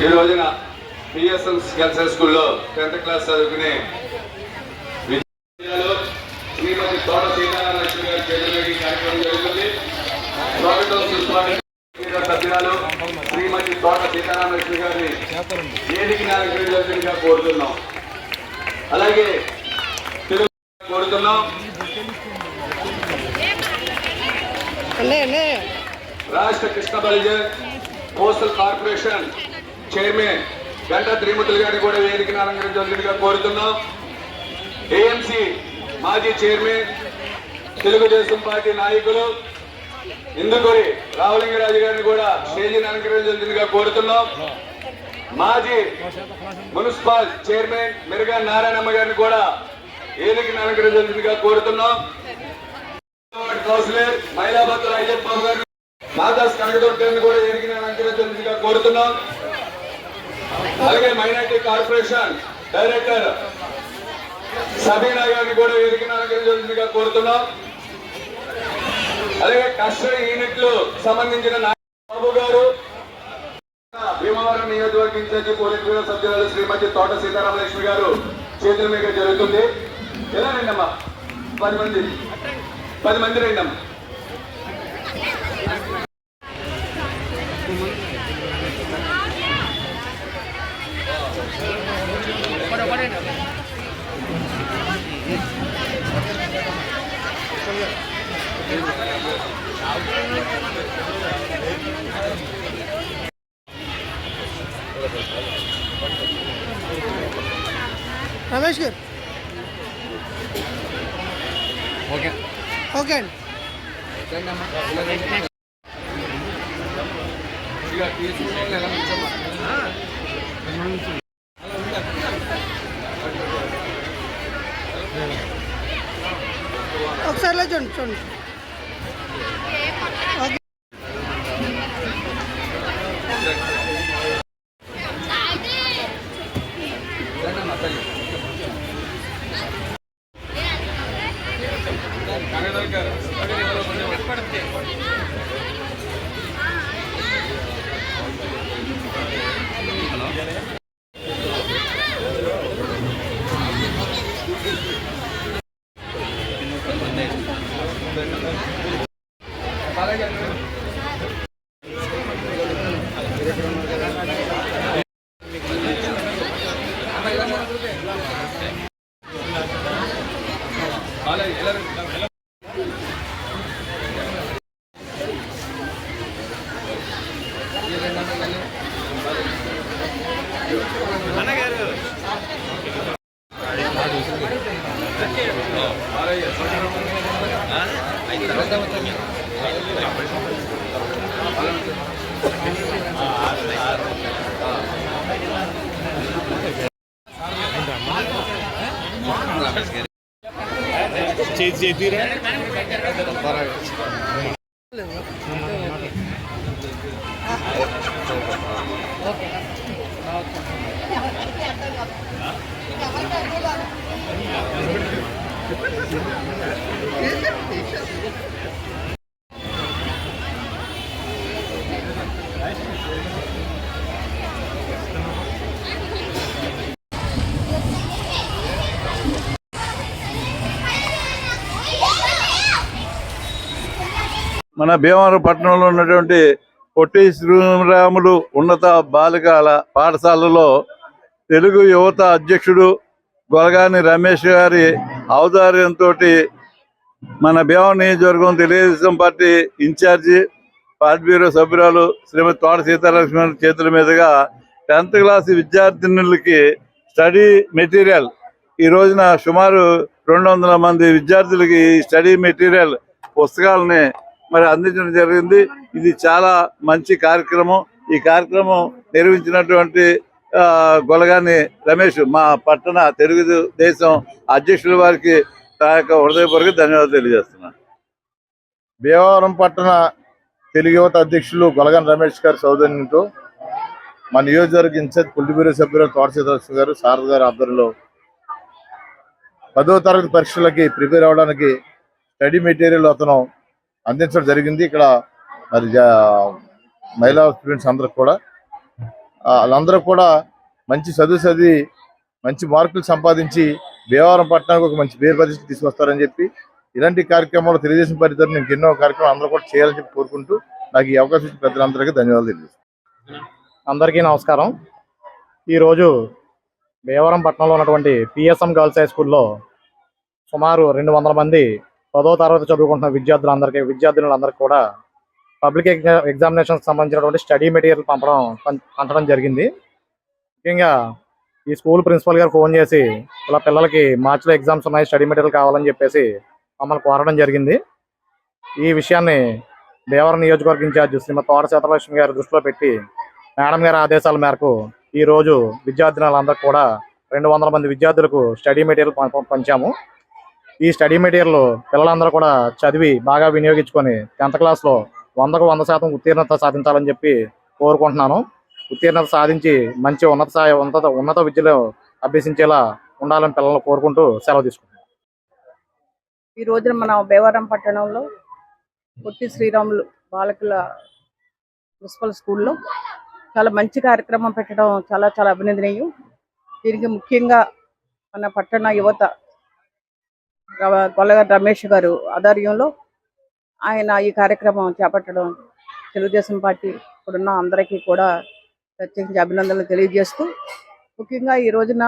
ఈ రోజున PSL girls high స్కూల్లో టెన్త్ క్లాస్ చదువుకునే విద్యార్థులు శ్రీమతి తోట సీతారామ లక్ష్మి గారి చేతుల మీదుగా ఈ కార్యక్రమం జరుగుతుంది. స్వాగతం సుస్వాగతం సభ్యురాలు శ్రీమతి తోట సీతారామ లక్ష్మి గారిని వేదిక నాయకుడిగా కోరుతున్నాం. అలాగే కోరుతున్నాం. రాష్ట్ర Krishna బలిజన్ coastal corporation chairman Ganta Trimurthulu గారిని కూడా వేదికను అలంకరించవలసిందిగా కోరుతున్నాం. ఏఎంసీ మాజీ చైర్మన్ తెలుగుదేశం పార్టీ నాయకులు ఇందుకూరి రావులింగరాజు గారిని కూడా స్టేజీని అలంకరించవలసిందిగా కోరుతున్నాం. మాజీ మున్సిపల్ చైర్మన్ మెరుగా నారాయణమ్మ గారిని కూడా ఏలికి అలంకరించవలసిందిగా కోరుతున్నాం. కౌన్సిలర్ మైలాబాద్ అయ్యప్ప గారు మాదాస్ కనకదుర్గాన్ని కూడా ఏలికి అలంకరించాల్సిందిగా కోరుతున్నాం. అలాగే మైనార్టీ కార్పొరేషన్ డైరెక్టర్ సబీనా గారిని కూడా ఎదిగిన అలంకరించాల్సిందిగా కోరుతున్నాం. అలాగే కస్టడీ యూనిట్లు సంబంధించిన బాబు గారు. భీమవరం నియోజకవర్గ ఇన్ఛార్జి పోలీస్ బ్యూరో సభ్యురాలు శ్రీమతి తోట సీతారామలక్ష్మి గారు చేతుల మీద జరుగుతుంది. ఎలా రండమ్మా? పది మంది. పది మంది రండమ్మా. రమేష్ గారు. ఓకే. ఓకే అండి. ఒకసారి చూడండి చూడండి. Gracias. గారు బాలయ్య ఎలా ఎలా మన భీమవరం పట్టణంలో ఉన్నటువంటి పొట్టి శ్రీరాములు ఉన్నత బాలికల పాఠశాలలో తెలుగు యువత అధ్యక్షుడు గొలగాని రమేష్ గారి ఔదార్యంతో మన భీమవరం నియోజకవర్గం Telugudesam party in-charge party bureau సభ్యురాలు శ్రీమతి తోట సీతాలక్ష్మి చేతుల మీదుగా టెన్త్ క్లాస్ విద్యార్థినులకి స్టడీ మెటీరియల్. ఈ రోజున సుమారు రెండు వందల మంది విద్యార్థులకి ఈ స్టడీ మెటీరియల్ పుస్తకాలని మరి అందించడం జరిగింది. ఇది చాలా మంచి కార్యక్రమం. ఈ కార్యక్రమం నిర్వహించినటువంటి ఆ, గొలగాని రమేష్ మా పట్టణ తెలుగుదేశం అధ్యక్షుల వారికి నా యొక్క హృదయపూర్వక ధన్యవాదాలు తెలియజేస్తున్నాను భీమవరం పట్టణ తెలుగు యువత అధ్యక్షులు గొలగన్ రమేష్ గారి సౌజన్యంతో మా నియోజకవర్గ ఇన్ఛార్జ్ పుల్లిబీర సభ్యులు తోట గారు శారద గారి ఆధ్వర్యంలో పదో తరగతి పరీక్షలకి ప్రిపేర్ అవ్వడానికి స్టడీ మెటీరియల్ అతను అందించడం జరిగింది. ఇక్కడ మరి మహిళా స్టూడెంట్స్ అందరికి కూడా వాళ్ళందరూ కూడా మంచి చదువు చదివి మంచి మార్కులు సంపాదించి భీమవరం పట్టణానికి ఒక మంచి పేరు పరిస్థితి తీసుకొస్తారని చెప్పి ఇలాంటి కార్యక్రమాలు తెలుగుదేశం పరిధిలో నేను ఎన్నో కార్యక్రమాలు అందరూ కూడా చేయాలని చెప్పి కోరుకుంటూ నాకు ఈ అవకాశం ఇచ్చిన పెద్దలందరికీ ధన్యవాదాలు తెలియజేస్తాను అందరికీ నమస్కారం. ఈరోజు భీమవరం పట్టణంలో ఉన్నటువంటి పిఎస్ఎం గర్ల్స్ హై స్కూల్లో సుమారు రెండు వందల మంది పదో తరగతి చదువుకుంటున్న విద్యార్థులందరికీ విద్యార్థినులందరికీ కూడా పబ్లిక్ ఎగ్జామినేషన్ ఎగ్జామినేషన్కి సంబంధించినటువంటి స్టడీ మెటీరియల్ పంపడం పంపడం పంచడం జరిగింది. ముఖ్యంగా ఈ స్కూల్ ప్రిన్సిపల్ గారు ఫోన్ చేసి ఇలా పిల్లలకి మార్చిలో ఎగ్జామ్స్ ఉన్నాయి స్టడీ మెటీరియల్ కావాలని చెప్పేసి మమ్మల్ని కోరడం జరిగింది. ఈ విషయాన్ని దేవరం నియోజకవర్గ ఇన్ఛార్జ్ శ్రీమతి తోట సీతలక్ష్మి గారి దృష్టిలో పెట్టి మేడం గారి ఆదేశాల మేరకు ఈ రోజు కూడా రెండు వందల మంది విద్యార్థులకు స్టడీ మెటీరియల్ పంచాము. ఈ స్టడీ మెటీరియల్ పిల్లలందరూ కూడా చదివి బాగా వినియోగించుకొని టెన్త్ క్లాస్లో వందకు వంద శాతం ఉత్తీర్ణత సాధించాలని చెప్పి కోరుకుంటున్నాను. ఉత్తీర్ణత సాధించి మంచి ఉన్నత స్థాయి ఉన్నత ఉన్నత విద్యలో అభ్యసించేలా ఉండాలని పిల్లలు కోరుకుంటూ సెలవు తీసుకుంటున్నాను. ఈ రోజున మన భీమవరం పట్టణంలో పొట్టి శ్రీరాములు బాలకుల మున్సిపల్ స్కూల్లో చాలా మంచి కార్యక్రమం పెట్టడం చాలా చాలా అభినందనీయం. దీనికి ముఖ్యంగా మన పట్టణ యువత రవ- రమేష్ గారు ఆధ్వర్యంలో ఆయన ఈ కార్యక్రమం చేపట్టడం తెలుగుదేశం పార్టీ ఇప్పుడున్న అందరికీ కూడా ప్రత్యేకించి అభినందనలు తెలియజేస్తూ ముఖ్యంగా ఈ రోజున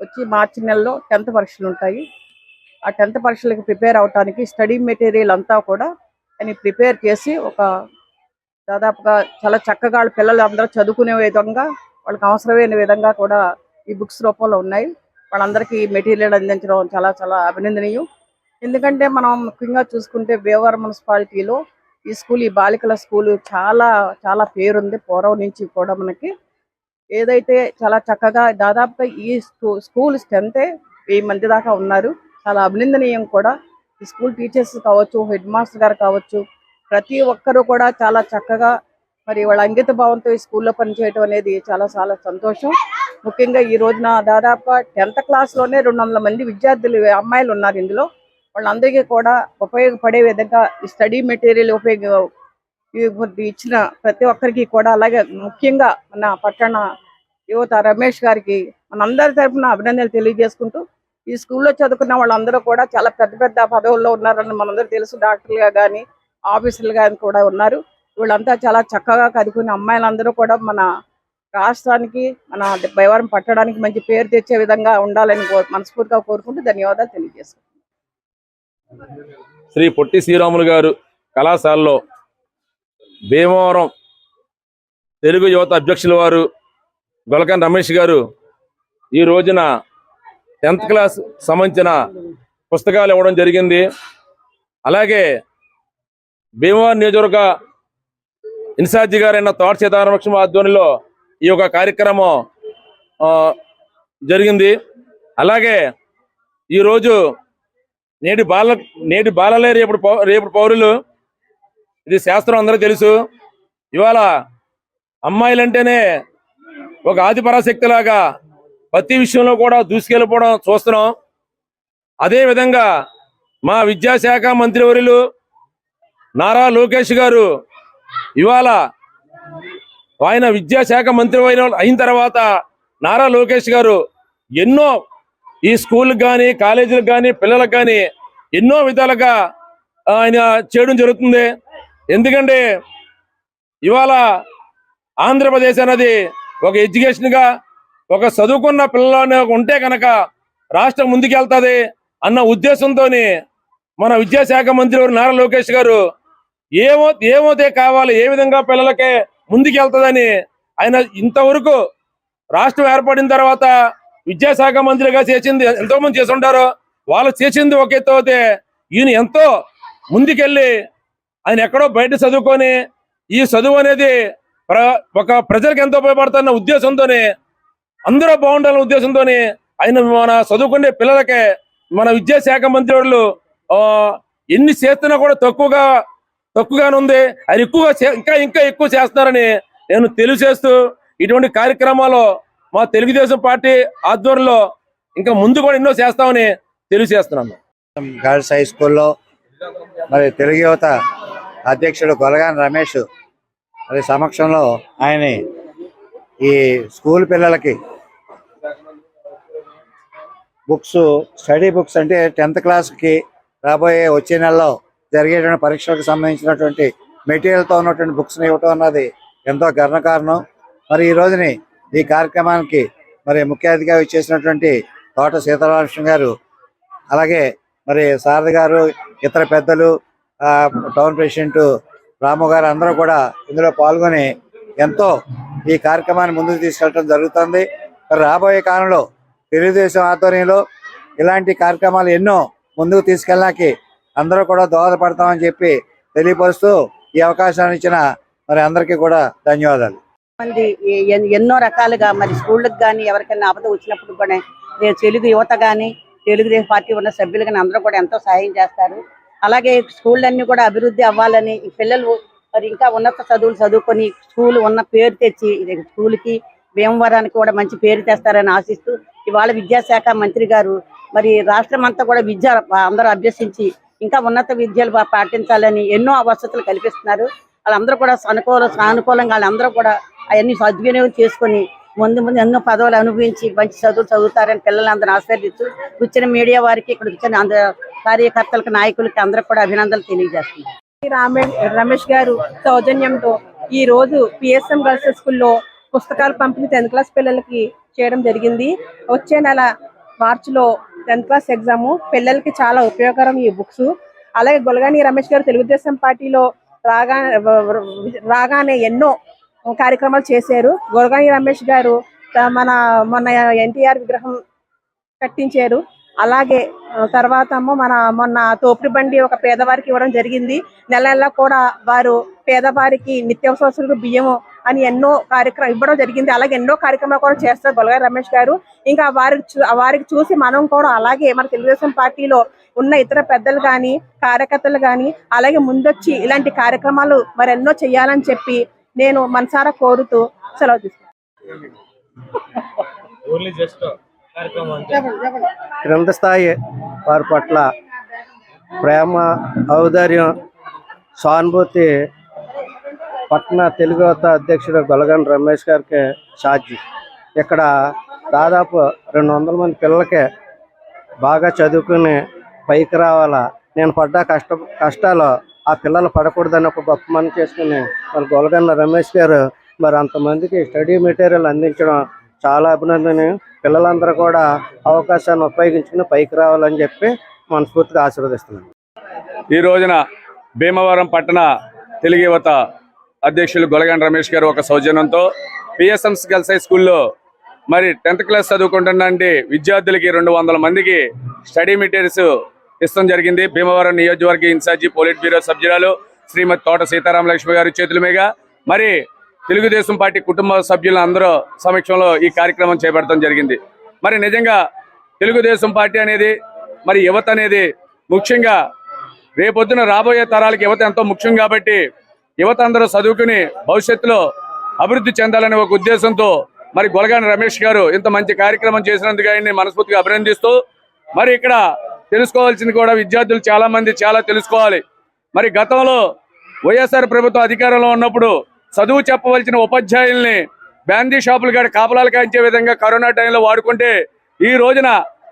వచ్చి మార్చి నెలలో టెన్త్ పరీక్షలు ఉంటాయి. ఆ టెన్త్ పరీక్షలకు ప్రిపేర్ అవడానికి స్టడీ మెటీరియల్ అంతా కూడా అని ప్రిపేర్ చేసి ఒక దాదాపుగా చాలా చక్కగా వాళ్ళ పిల్లలు అందరూ చదువుకునే విధంగా వాళ్ళకి అవసరమైన విధంగా కూడా ఈ బుక్స్ రూపంలో ఉన్నాయి. వాళ్ళందరికీ మెటీరియల్ అందించడం చాలా చాలా అభినందనీయం. ఎందుకంటే మనం ముఖ్యంగా చూసుకుంటే భీమవరం మున్సిపాలిటీలో ఈ స్కూల్ ఈ బాలికల స్కూల్ చాలా చాలా పేరుంది. పూర్వం నుంచి కూడా మనకి ఏదైతే చాలా చక్కగా దాదాపుగా ఈ స్కూ- స్కూల్ స్ట్రెంతే వెయ్యి మంది దాకా ఉన్నారు. చాలా అభినందనీయం కూడా. ఈ స్కూల్ టీచర్స్ కావచ్చు హెడ్ మాస్టర్ గారు కావచ్చు ప్రతి ఒక్కరూ కూడా చాలా చక్కగా మరి వాళ్ళ అంకిత భావంతో ఈ స్కూల్లో పనిచేయడం అనేది చాలా చాలా సంతోషం. ముఖ్యంగా ఈ రోజున దాదాపు టెన్త్ క్లాస్లోనే రెండు వందల మంది విద్యార్థులు అమ్మాయిలు ఉన్నారు ఇందులో. వాళ్ళందరికీ కూడా ఉపయోగపడే విధంగా ఈ స్టడీ మెటీరియల్ ఉపయోగ ఇచ్చిన ప్రతి ఒక్కరికి కూడా అలాగే ముఖ్యంగా మన పట్టణ యువత రమేష్ గారికి మనందరి తరఫున అభినందనలు తెలియజేసుకుంటూ ఈ స్కూల్లో చదువుకున్న వాళ్ళందరూ కూడా చాలా పెద్ద పెద్ద పదవుల్లో ఉన్నారని మనందరూ తెలుసు. డాక్టర్లుగా కానీ ఆఫీసర్లుగా కూడా ఉన్నారు. వీళ్ళంతా చాలా చక్కగా చదువుకునే అమ్మాయిలందరూ కూడా మన రాష్ట్రానికి మన భయవరం పట్టడానికి మంచి పేరు తెచ్చే విధంగా ఉండాలని మనస్ఫూర్తిగా కోరుకుంటూ ధన్యవాదాలు తెలియజేసుకుంటున్నాను. శ్రీ పొట్టి శ్రీరాములు గారు కళాశాలలో భీమవరం తెలుగు యువత అధ్యక్షుల వారు గొలకన్ రమేష్ గారు ఈ రోజున టెన్త్ క్లాస్ సంబంధించిన పుస్తకాలు ఇవ్వడం జరిగింది. అలాగే భీమవరం నియోజకవర్గ ఇన్ఛార్జి గారైన తోట సీతారామలక్ష్మి ఆధ్వర్యంలో ఈ యొక్క కార్యక్రమం జరిగింది. అలాగే ఈరోజు నేటి బాల నేటి బాలలే రేపు పౌ- రేపు పౌరులు. ఇది శాస్త్రం అందరూ తెలుసు. ఇవాళ అమ్మాయిలంటేనే ఒక ఆదిపరాశక్తిలాగా ప్రతి విషయంలో కూడా దూసుకెళ్ళిపోవడం చూస్తున్నాం. అదే విధంగా మా విద్యాశాఖ మంత్రివర్యులు నారా లోకేష్ గారు ఇవాళ ఆయన విద్యాశాఖ మంత్రి అయిన అయిన తర్వాత నారా లోకేష్ గారు ఎన్నో ఈ స్కూల్కి కానీ కాలేజీలకు కానీ పిల్లలకు కానీ ఎన్నో విధాలుగా ఆయన చేయడం జరుగుతుంది. ఎందుకంటే ఇవాళ ఆంధ్రప్రదేశ్ అనేది ఒక ఎడ్యుకేషన్గా ఒక చదువుకున్న పిల్లలు ఉంటే కనుక రాష్ట్రం ముందుకెళ్తుంది అన్న ఉద్దేశంతో మన విద్యాశాఖ మంత్రి వారు నారా లోకేష్ గారు ఏమో ఏమోతే కావాలి ఏ విధంగా పిల్లలకే ముందుకెళ్తుందని ఆయన ఇంతవరకు రాష్ట్రం ఏర్పడిన తర్వాత విద్యాశాఖ మంత్రిగా చేసింది ఎంతో మంది చేసి ఉంటారు వాళ్ళు చేసింది ఒక ఎత్తు అయితే ఈయన ఎంతో ముందుకెళ్ళి ఆయన ఎక్కడో బయట చదువుకొని ఈ చదువు అనేది ప్ర ఒక ప్రజలకు ఎంతో ఉపయోగపడుతున్న ఉద్దేశంతోనే అందరూ బాగుండాలనే ఉద్దేశంతోనే ఆయన మన చదువుకునే పిల్లలకే మన విద్యాశాఖ మంత్రి వాళ్ళు ఆ, ఎన్ని చేస్తున్నా కూడా తక్కువగా తక్కువగానే ఉంది అది ఎక్కువగా చే- ఇంకా ఇంకా ఎక్కువ చేస్తున్నారని నేను తెలియజేస్తూ ఇటువంటి కార్యక్రమాలు మా తెలుగుదేశం పార్టీ ఆధ్వర్యంలో ఇంకా ముందు కూడా ఎన్నో చేస్తామని తెలియజేస్తున్నాను. గర్ల్స్ హై స్కూల్లో మరి తెలుగు యువత అధ్యక్షుడు గొలగాని రమేష్ మరి సమక్షంలో ఆయన ఈ స్కూల్ పిల్లలకి బుక్స్ స్టడీ బుక్స్ అంటే టెన్త్ క్లాస్కి రాబోయే వచ్చే నెలలో జరిగేటువంటి పరీక్షలకు సంబంధించినటువంటి మెటీరియల్తో ఉన్నటువంటి బుక్స్ని ఇవ్వటం అన్నది ఎంతో గర్వకారణం మరి ఈ రోజుని ఈ కార్యక్రమానికి మరి ముఖ్య అతిథిగా ఇచ్చేసినటువంటి తోట సీతారామకృష్ణ గారు అలాగే మరి సారథి గారు ఇతర పెద్దలు ఆ, టౌన్ ప్రెసిడెంట్ రాము గారు అందరూ కూడా ఇందులో పాల్గొని ఎంతో ఈ కార్యక్రమాన్ని ముందుకు తీసుకెళ్ళడం జరుగుతుంది. మరి రాబోయే కాలంలో తెలుగుదేశం ఆధ్వర్యంలో ఇలాంటి కార్యక్రమాలు ఎన్నో ముందుకు తీసుకెళ్ళడానికి అందరూ కూడా దోహదపడతామని చెప్పి తెలియపరుస్తూ ఈ అవకాశాన్ని ఇచ్చిన మరి అందరికీ కూడా ధన్యవాదాలు. మంది ఎన్నో రకాలుగా మరి స్కూళ్ళకి కానీ ఎవరికైనా ఆపద వచ్చినప్పుడు కూడా తెలుగు యువత కానీ తెలుగుదేశం పార్టీ ఉన్న సభ్యులు కానీ అందరూ కూడా ఎంతో సహాయం చేస్తారు. అలాగే స్కూళ్ళన్నీ కూడా అభివృద్ధి అవ్వాలని పిల్లలు మరి ఇంకా ఉన్నత చదువులు చదువుకొని స్కూల్ ఉన్న పేరు తెచ్చి ఇది స్కూల్కి భీమవరానికి కూడా మంచి పేరు తెస్తారని ఆశిస్తూ ఇవాళ విద్యాశాఖ మంత్రి గారు మరి రాష్ట్రం అంతా కూడా విద్య అందరూ అభ్యసించి ఇంకా ఉన్నత విద్యలు పాటించాలని ఎన్నో వసతులు కల్పిస్తున్నారు. వాళ్ళందరూ కూడా అనుకూల సానుకూలంగా వాళ్ళందరూ కూడా అవన్నీ సద్వినియోగం చేసుకొని ముందు ముందు ఎన్నో పదవులు అనుభవించి మంచి చదువులు చదువుతారని పిల్లలందరూ ఆశీర్దిస్తూ వచ్చిన మీడియా వారికి ఇక్కడ వచ్చిన అంద కార్యకర్తలకు నాయకులకి అందరూ కూడా అభినందనలు తెలియజేస్తున్నారు రామే- రమేష్ గారు సౌజన్యంతో ఈ రోజు పిఎస్ఎం గర్ల్స్ స్కూల్లో పుస్తకాలు పంపిణీ టెన్త్ క్లాస్ పిల్లలకి చేయడం జరిగింది. వచ్చే నెల మార్చిలో టెన్త్ క్లాస్ ఎగ్జామ్. పిల్లలకి చాలా ఉపయోగకరం ఈ బుక్స్. అలాగే గొలగాని రమేష్ గారు తెలుగుదేశం పార్టీలో రాగా రాగానే ఎన్నో కార్యక్రమాలు చేశారు. గొలగాని రమేష్ గారు మన మొన్న ఎన్టీఆర్ విగ్రహం కట్టించారు. అలాగే తర్వాత మన మొన్న తోపుడు బండి ఒక పేదవారికి ఇవ్వడం జరిగింది. నెల నెల కూడా వారు పేదవారికి నిత్యావసర బియ్యము అని ఎన్నో కార్యక్రమం ఇవ్వడం జరిగింది. అలాగే ఎన్నో కార్యక్రమాలు కూడా చేస్తారు గొలగారి రమేష్ గారు. ఇంకా వారికి చూ- వారికి చూసి మనం కూడా అలాగే మన తెలుగుదేశం పార్టీలో ఉన్న ఇతర పెద్దలు కానీ కార్యకర్తలు కానీ అలాగే ముందొచ్చి ఇలాంటి కార్యక్రమాలు మరెన్నో చేయాలని చెప్పి నేను మనసారా కోరుతూ సెలవు తీసుకుంటాను క్రింద స్థాయి వారి పట్ల ప్రేమ ఔదార్యం సానుభూతి పట్టణ తెలుగు అధ్యక్షుడు గొలగన్ రమేష్ గారికి ఛార్జ్. ఇక్కడ దాదాపు రెండు వందల మంది పిల్లలకి బాగా చదువుకుని పైకి రావాలా. నేను పడ్డ కష్ట కష్టాలు ఆ పిల్లలు పడకూడదని ఒక గొప్ప మనం చేసుకుని మరి గొలగన్న రమేష్ గారు మరి అంతమందికి స్టడీ మెటీరియల్ అందించడం చాలా అభినందనీయం. పిల్లలందరూ కూడా అవకాశాన్ని ఉపయోగించుకుని పైకి రావాలని చెప్పి మనస్ఫూర్తిగా ఆశీర్వదిస్తున్నాను. ఈ రోజున భీమవరం పట్టణ తెలుగు యువత అధ్యక్షులు గొలగాన్ రమేష్ గారు ఒక సౌజన్యంతో. పిఎస్ఎంస్ గర్ల్స్ హై స్కూల్లో మరి టెన్త్ క్లాస్ చదువుకుంటున్నటువంటి విద్యార్థులకి రెండు వందల మందికి స్టడీ మెటీరియల్స్ ఇష్టం జరిగింది. భీమవరం నియోజకవర్గ ఇన్ఛార్జి పోలిట్ బ్యూరో సభ్యురాలు శ్రీమతి తోట సీతారామ లక్ష్మి గారి చేతుల మీద. మరి తెలుగుదేశం పార్టీ కుటుంబ సభ్యుల అందరూ సమక్షంలో ఈ కార్యక్రమం చేపడటం జరిగింది. మరి నిజంగా తెలుగుదేశం పార్టీ అనేది మరి యువత అనేది ముఖ్యంగా రేపొద్దున రాబోయే తరాలకి యువత ఎంతో ముఖ్యం కాబట్టి యువత అందరూ చదువుకుని భవిష్యత్తులో అభివృద్ధి చెందాలనే ఒక ఉద్దేశంతో మరి గొలగాని రమేష్ గారు ఇంత మంచి కార్యక్రమం చేసినందుకు ఆయన్ని మనస్ఫూర్తిగా అభినందిస్తూ మరి ఇక్కడ తెలుసుకోవాల్సింది కూడా విద్యార్థులు చాలా మంది చాలా తెలుసుకోవాలి. మరి గతంలో వైఎస్ఆర్ ప్రభుత్వం అధికారంలో ఉన్నప్పుడు చదువు చెప్పవలసిన ఉపాధ్యాయుల్ని బ్యాందీ షాపులు కాడ కాపలాలు కాయించే విధంగా కరోనా టైంలో వాడుకుంటే ఈ రోజున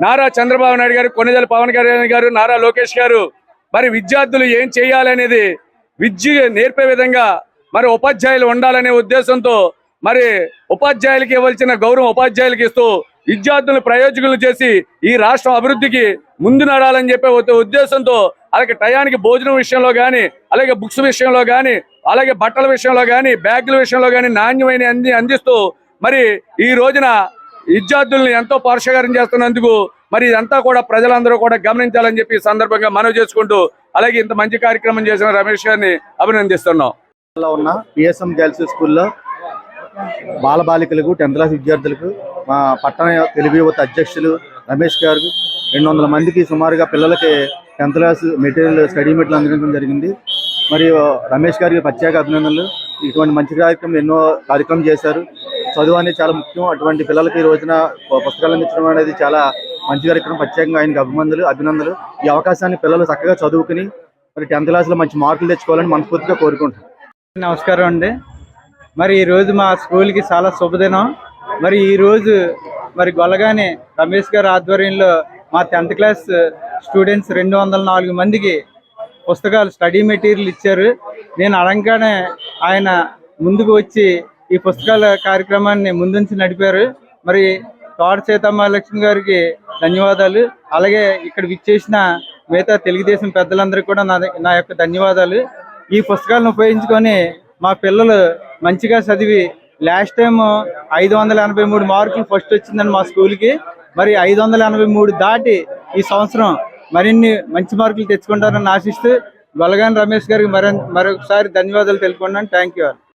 నారా చంద్రబాబు నాయుడు గారు కొన్నిదల పవన్ కళ్యాణ్ గారు నారా లోకేష్ గారు మరి విద్యార్థులు ఏం చేయాలనేది విద్య నేర్పే విధంగా మరి ఉపాధ్యాయులు ఉండాలనే ఉద్దేశంతో మరి ఉపాధ్యాయులకి ఇవ్వాల్సిన గౌరవం ఉపాధ్యాయులకి ఇస్తూ విద్యార్థులను ప్రయోజకులు చేసి ఈ రాష్ట్రం అభివృద్ధికి ముందు నడాలని చెప్పే ఉద్దేశంతో అలాగే టయానికి భోజనం విషయంలో కానీ అలాగే బుక్స్ విషయంలో కానీ అలాగే బట్టల విషయంలో కానీ బ్యాగుల విషయంలో కానీ నాణ్యమైన అంది అందిస్తూ మరి ఈ రోజున విద్యార్థుల్ని ఎంతో పోషకారం చేస్తున్నందుకు మరి ఇదంతా కూడా ప్రజలందరూ కూడా గమనించాలని చెప్పి సందర్భంగా మనవి చేసుకుంటూ అలాగే ఇంత మంచి కార్యక్రమం చేసిన రమేష్ గారిని అభినందిస్తున్నాం. ఉన్న పిఎస్ఎం గర్ల్స్ స్కూల్లో బాలబాలికలకు టెన్త్ క్లాస్ విద్యార్థులకు మా పట్టణ తెలుగు యువత అధ్యక్షులు రమేష్ గారు రెండు వందల మందికి సుమారుగా పిల్లలకి tenth class material study material అందించడం జరిగింది. మరియు రమేష్ గారికి ప్రత్యేక అభినందనలు. ఇటువంటి మంచి కార్యక్రమం ఎన్నో కార్యక్రమం చేశారు. చదువు అనేది చాలా ముఖ్యం. అటువంటి పిల్లలకి ఈ రోజున పుస్తకాలు అందించడం అనేది చాలా మంచి కార్యక్రమం ప్రత్యేకంగా ఆయనకు అభిమందులు అభినందనలు. ఈ అవకాశాన్ని పిల్లలు చక్కగా చదువుకుని మరి టెన్త్ క్లాస్లో మంచి మార్కులు తెచ్చుకోవాలని మనస్ఫూర్తిగా కోరుకుంటున్నాను నమస్కారం అండి. మరి ఈ రోజు మా స్కూల్కి చాలా శుభదినం. మరి ఈ రోజు మరి గొల్లగాని రమేష్ గారి ఆధ్వర్యంలో మా టెన్త్ క్లాస్ స్టూడెంట్స్ రెండు వందల నాలుగు మందికి పుస్తకాలు స్టడీ మెటీరియల్ ఇచ్చారు. నేను అడగగానే ఆయన ముందుకు వచ్చి ఈ పుస్తకాల కార్యక్రమాన్ని ముందుంచి నడిపారు. మరి తోట సీతమ్మాలక్ష్మి గారికి ధన్యవాదాలు. అలాగే ఇక్కడ విచ్చేసిన మిగతా తెలుగుదేశం పెద్దలందరికీ కూడా నా నా యొక్క ధన్యవాదాలు. ఈ పుస్తకాలను ఉపయోగించుకొని మా పిల్లలు మంచిగా చదివి లాస్ట్ టైం ఐదు వందల ఎనభై మూడు మార్కులు ఫస్ట్ వచ్చిందని మా స్కూల్కి. మరి ఐదు వందల ఎనభై మూడు దాటి ఈ సంవత్సరం మరిన్ని మంచి మార్కులు తెచ్చుకుంటారని ఆశిస్తూ గొలగాని రమేష్ గారికి మరొకసారి ధన్యవాదాలు తెలుపుకున్నాను థ్యాంక్ యూ